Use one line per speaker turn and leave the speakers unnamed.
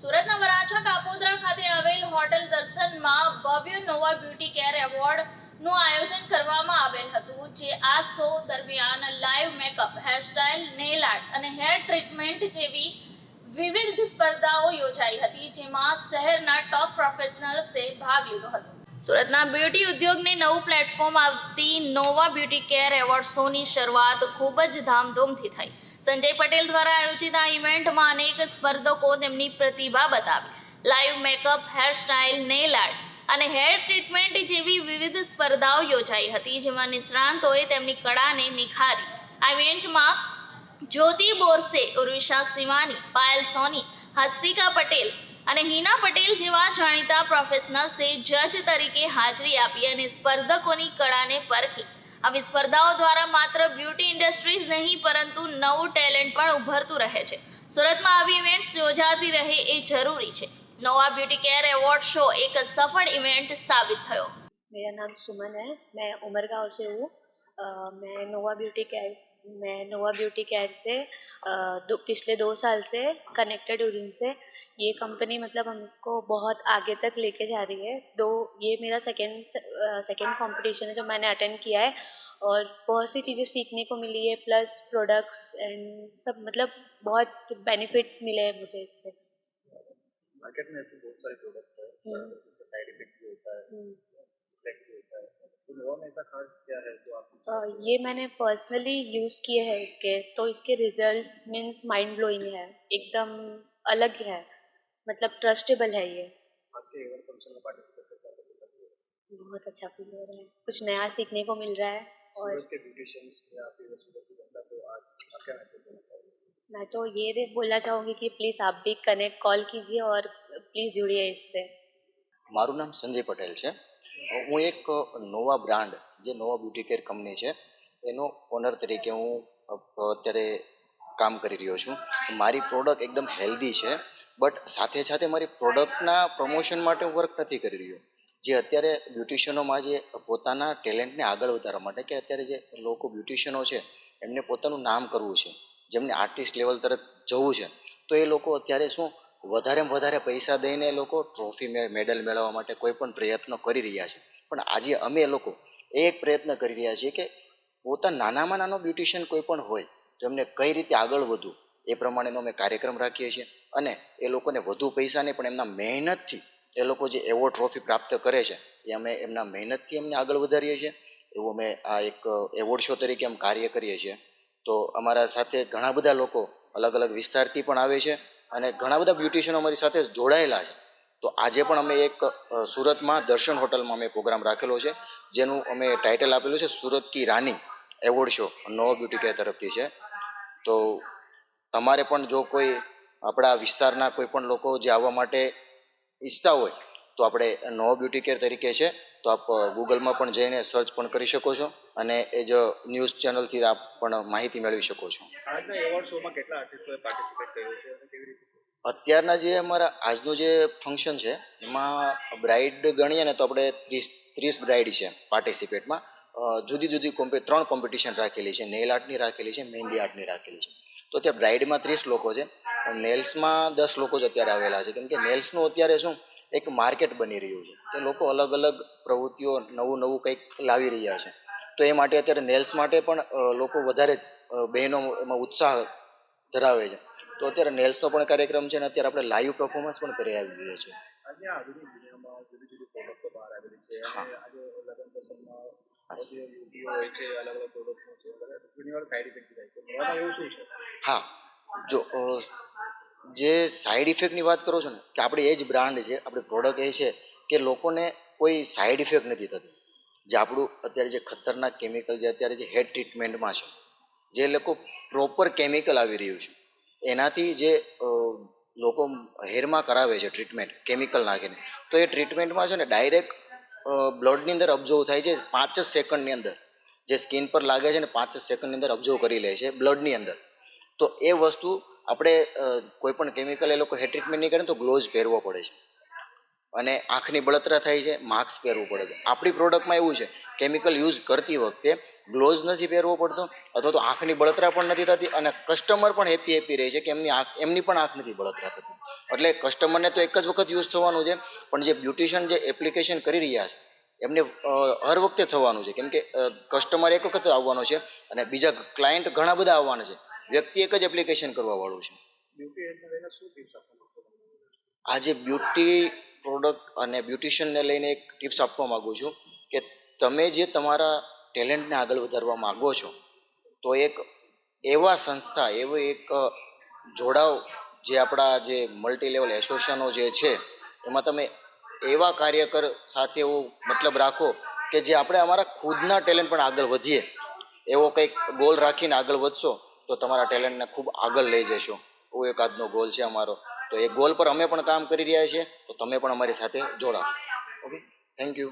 સુરતના વરાછા કાપોદરા ખાતે આવેલ હોટેલ દર્શનમાં ભવ્ય નોવા બ્યુટી કેર એવોર્ડનું આયોજન કરવામાં આવેલ હતું, જે આ શો દરમિયાન live makeup, hairstyle, nail art અને હેર ટ્રીટમેન્ટ જેવી વિવિધ સ્પર્ધાઓ યોજાઈ હતી, જેમાં શહેરના ટોપ પ્રોફેશનલ્સે ભાગ લીધો હતો. સુરતના બ્યુટી ઉદ્યોગને નવું પ્લેટફોર્મ આવતી નોવા બ્યુટી કેર એવોર્ડ શોની શરૂઆત ખૂબ જ ધામધૂમથી થઈ. સંજય પટેલ દ્વારા આયોજિત આ ઇવેન્ટમાં અનેક સ્પર્ધકો તેમની પ્રતિભા બતાવી. Live makeup, hairstyle, nail art અને હેર ટ્રીટમેન્ટ જેવી વિવિધ સ્પર્ધાઓ યોજાઈ હતી, જેમાં નિષ્ણાંતોએ તેમની કળાને નિખારી. આ ઇવેન્ટમાં જ્યોતિ બોરસે, ઉર્વિશા સિવાની પાયલ સોની, હસ્તિકા પટેલ અને હિના પટેલ જેવા જાણીતા પ્રોફેશનલ્સે જજ તરીકે હાજરી આપી અને સ્પર્ધકોની કળાને પરખી. આવી સ્પર્ધાઓ દ્વારા માત્ર બ્યુટી ઇન્ડસ્ટ્રીઝ નહીં, પરંતુ નવું ટેલેન્ટ પણ ઉભરતું રહે છે. સુરતમાં આવી ઇવેન્ટ્સ યોજાતી રહે એ જરૂરી છે. નવા બ્યુટી કેર એવોર્ડ શો એક સફળ ઇવેન્ટ સાબિત થયો.
મેરા નામ સુમન હૈ. મેં ઉમરગાંવ સે હું. अ, मैं नोवा ब्यूटी केयर मैं नोवा ब्यूटी केयर से अ, दो पिछले दो साल से कनेक्टेड हूँ इनसे ये कंपनी मतलब हमको बहुत आगे तक लेके जा रही है दो ये मेरा सेकेंड सेकेंड कंपटीशन है जो मैंने अटेंड किया है और बहुत सी चीज़ें सीखने को मिली है प्लस प्रोडक्ट्स एंड सब मतलब बहुत बेनिफिट्स मिले हैं मुझे इससे
मार्केट में ऐसे बहुत सारे प्रोडक्ट्स है
हम्म।
उसका साइड इफ़ेक्ट भी होता है
हम्म।
इफ़ेक्ट भी होता है तो नोवा में ऐसा खास क्या है जो आप
अ, ये मैंने पर्सनली यूज़ किए हैं इसके तो इसके रिजल्ट्स मीन्स माइंड ब्लोइंग है एकदम अलग है मतलब ट्रस्टेबल है ये
आज के इवेंट फंक्शन में पार्टिसिपेट करते हैं तो कैसा feel होता
बहुत अच्छा फील हो रहा है कुछ नया सीखने को मिल रहा है
है?
और
सूरत के ब्यूटिशियंस या फिर सूरत की जनता को आज आप क्या मैसेज देना चाहोगे
मैं तो ये दे- बोलना चाहूँगी कि प्लीज़ आप भी कनेक्ट कॉल कीजिए और प्लीज़ जुड़िए इससे
મારું નામ સંજય પટેલ છે હું એક નોવા બ્રાન્ડ, જે નોવા બ્યુટી કેર કંપની છે, એનો ઓનર તરીકે હું અત્યારે કામ કરી રહ્યો છું. મારી પ્રોડક્ટ એકદમ હેલ્ધી છે, બટ સાથે સાથે મારી પ્રોડક્ટના પ્રમોશન માટે વર્ક નથી કરી રહ્યો. જે અત્યારે બ્યુટિશિયનોમાં જે પોતાના ટેલેન્ટને આગળ વધારવા માટે કે અત્યારે જે લોકો બ્યુટિશિયનો છે, એમને પોતાનું નામ કરવું છે, જેમને આર્ટિસ્ટ લેવલ તરફ જવું છે, તો એ લોકો અત્યારે શું વધારેમાં વધારે પૈસા દઈને લોકો ટ્રોફી મેડલ મેળવવા માટે કોઈ પણ પ્રયત્નો કરી રહ્યા છે. પણ આજે અમે લોકો એ એક પ્રયત્ન કરી રહ્યા છીએ કે પોતા નાનામાં નાનો બ્યુટિશિયન કોઈ પણ હોય તો એમને કઈ રીતે આગળ વધવું, એ પ્રમાણેનો અમે કાર્યક્રમ રાખીએ છીએ અને એ લોકોને વધુ પૈસા નહીં, પણ એમના મહેનતથી એ લોકો જે એવોર્ડ ટ્રોફી પ્રાપ્ત કરે છે, એ અમે એમના મહેનતથી એમને આગળ વધારીએ છીએ. એવું અમે આ એક એવોર્ડ શો તરીકે અમે કાર્ય કરીએ છીએ. તો અમારા સાથે ઘણા બધા લોકો અલગ અલગ વિસ્તારથી પણ આવે છે. અને ઘણા બધા બ્યુટિશિયનો અમારી સાથે જોડાયેલા છે. તો આજે પણ અમે એક સુરતમાં દર્શન હોટલમાં અમે પ્રોગ્રામ રાખેલો છે, જેનું અમે ટાઇટલ આપેલું છે, સુરત કી રાની award show, Nova beauty care તરફથી છે. તો તમારે પણ જો કોઈ આપણા વિસ્તારના કોઈ પણ લોકો જે આવવા માટે ઈચ્છતા હોય તો આપણે નો બ્યુટી કેર તરીકે છે તો આપ ગૂગલમાં પણ જઈને સર્ચ પણ કરી શકો છો અને એ જ ન્યૂઝ ચેનલથી આપ પણ માહિતી મેળવી શકો છો.
આજના એવોર્ડ શોમાં કેટલા આર્ટિસ્ટોએ પાર્ટિસિપેટ કર્યું છે અને કેવી રીતે?
અત્યારના જે અમારા આજનું જે ફંક્શન છે એમાં બ્રાઇડ ગણીએ ને તો આપણે ત્રીસ ત્રીસ બ્રાઇડ છે પાર્ટિસિપેટમાં જુદી જુદી કોમ્પિ ત્રણ કોમ્પિટિશન રાખેલી છે. નેલ આર્ટની રાખેલી છે મહેંદી આર્ટની રાખેલી છે. તો અત્યારે બ્રાઇડમાં ત્રીસ લોકો છે. નેલ્સમાં દસ લોકો જ અત્યારે આવેલા છે. કેમ કે નેલ્સનું અત્યારે શું એક માર્કેટ બની રહ્યું છે. કે લોકો અલગ અલગ પ્રવૃત્તિઓ નવું નવું કંઈક લાવી રહ્યા છે. તો એ માટે અત્યારે નેલ્સ માટે પણ લોકો વધારે બહેનો એમાં ઉત્સાહ ધરાવે છે. તો અત્યારે નેલ્સનો પણ કાર્યક્રમ છે અને અત્યારે આપણે લાઈવ પરફોર્મન્સ પણ કરી આવી રહ્યા છીએ
છે
હા. જો જે સાઈડ ઇફેક્ટની વાત કરો છો ને, કે આપણે એ જ બ્રાન્ડ છે, આપણી પ્રોડક્ટ એ છે, કે લોકોને કોઈ સાઈડ ઇફેક્ટ નથી થતી. જે આપણું અત્યારે જે ખતરનાક કેમિકલ જે અત્યારે જે હેડ ટ્રીટમેન્ટમાં છે, જે લોકો પ્રોપર કેમિકલ આવી રહ્યું છે. એનાથી જે લોકો હેરમાં કરાવે છે ટ્રીટમેન્ટ કેમિકલ નાખીને. તો એ ટ્રીટમેન્ટમાં છે ને ડાયરેક્ટ બ્લડની અંદર અબ્ઝર્વ થાય છે પાંચ જ સેકન્ડની અંદર. જે સ્કિન પર લાગે છે ને પાંચ જ સેકન્ડની અંદર અબ્ઝર્વ કરી લે છે બ્લડની અંદર. તો એ વસ્તુ આપણે કોઈ પણ કેમિકલ એ લોકો હેર ટ્રીટમેન્ટ નહીં કરે તો ગ્લોવ્સ પહેરવો પડે છે. અને આંખની બળતરા થાય છે, માસ્ક પહેરવું પડે છે. આપણી પ્રોડક્ટમાં એવું છે કેમિકલ યુઝ કરતી વખતે ગ્લોવ્સ નથી પહેરવો પડતો, અથવા તો આંખની બળતરા પણ નથી થતી અને કસ્ટમર પણ હેપી હેપી રહે છે કે એમની આંખ, એમની પણ આંખ નથી બળતરા થતી. એટલે કસ્ટમરને તો એક જ વખત યુઝ થવાનું છે, પણ જે બ્યુટિશિયન જે એપ્લિકેશન કરી રહ્યા છે, એમને હર વખતે થવાનું છે. કેમ કે કસ્ટમર એક વખત આવવાનો છે અને બીજા ક્લાયન્ટ ઘણા બધા આવવાના છે. વ્યક્તિ એક જ એપ્લિકેશન કરવા વાળું છે. આજે બ્યુટી પ્રોડક્ટ અને બ્યુટિશિયનને લઈને એક ટિપ્સ આપવા માંગુ છું કે તમે જે તમારા ટેલેન્ટને આગળ વધારવા માંગો છો તો એક એવા સંસ્થા એવો એક જોડાવ જે આપણા જે મલ્ટી લેવલ એસોસિએશનો જે છે એમાં તમે એવા કાર્યકર સાથે એવો મતલબ રાખો કે જે આપણે અમારા ખુદના ટેલેન્ટ પણ આગળ વધીએ. એવો કંઈક ગોલ રાખીને આગળ વધશો. તો તમારા ટેલેન્ટને ખૂબ આગળ લઈ જશો. એવો એક આજનો ગોલ છે અમારો. તો એ ગોલ પર અમે પણ કામ કરી રહ્યા છીએ. તો તમે પણ અમારી સાથે જોડાઓ. Okay thank you